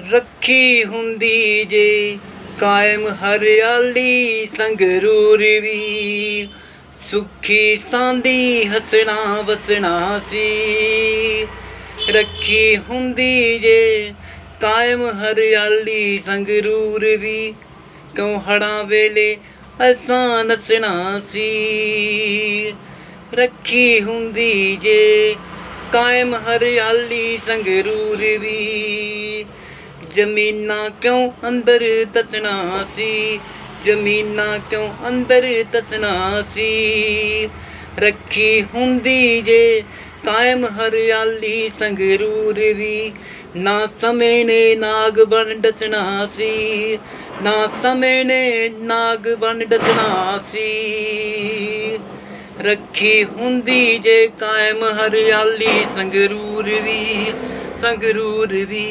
ਰੱਖੀ ਹੁੰਦੀ ਜੇ, ਕਾਇਮ ਹਰਿਆਲੀ ਸੰਗਰੂਰ ਵੀ। ਸੁਖੀ ਸਾਂਦੀ ਹਸਣਾ ਵਸਣਾ ਸੀ। ਰੱਖੀ ਹੁੰਦੀ ਜੇ, ਕਾਇਮ ਹਰਿਆਲੀ ਸੰਗਰੂਰ ਵੀ। ਕਿਉਂ ਹੜਾਂ ਵੇਲੇ ਅਸਾਂ ਨੱਸਣਾ ਸੀ। ਰੱਖੀ ਹੁੰਦੀ ਜੇ, ਕਾਇਮ ਹਰਿਆਲੀ ਸੰਗਰੂਰ ਵੀ। ਜ਼ਮੀਨਾਂ ਕਿਉਂ ਅੰਦਰ ਤਸਣਾ ਸੀ? ਜ਼ਮੀਨਾਂ ਕਿਉਂ ਅੰਦਰ ਤਸਣਾ ਸੀ? ਰੱਖੀ ਹੁੰਦੀ ਜੇ ਕਾਇਮ ਹਰਿਆਲੀ ਸੰਗਰੂਰ ਵੀ ਨਾ ਸਮੇਂ ਨੇ ਨਾਗ ਬਣ ਡਸਣਾ ਸੀ। ਨਾ ਸਮੇਂ ਨੇ ਨਾਗ ਬਣ ਡਸਣਾ ਸੀ। ਰੱਖੀ ਹੁੰਦੀ ਜੇ ਕਾਇਮ ਹਰਿਆਲੀ ਸੰਗਰੂਰ ਤਾਂ ਗਰੂਰ ਦੀ।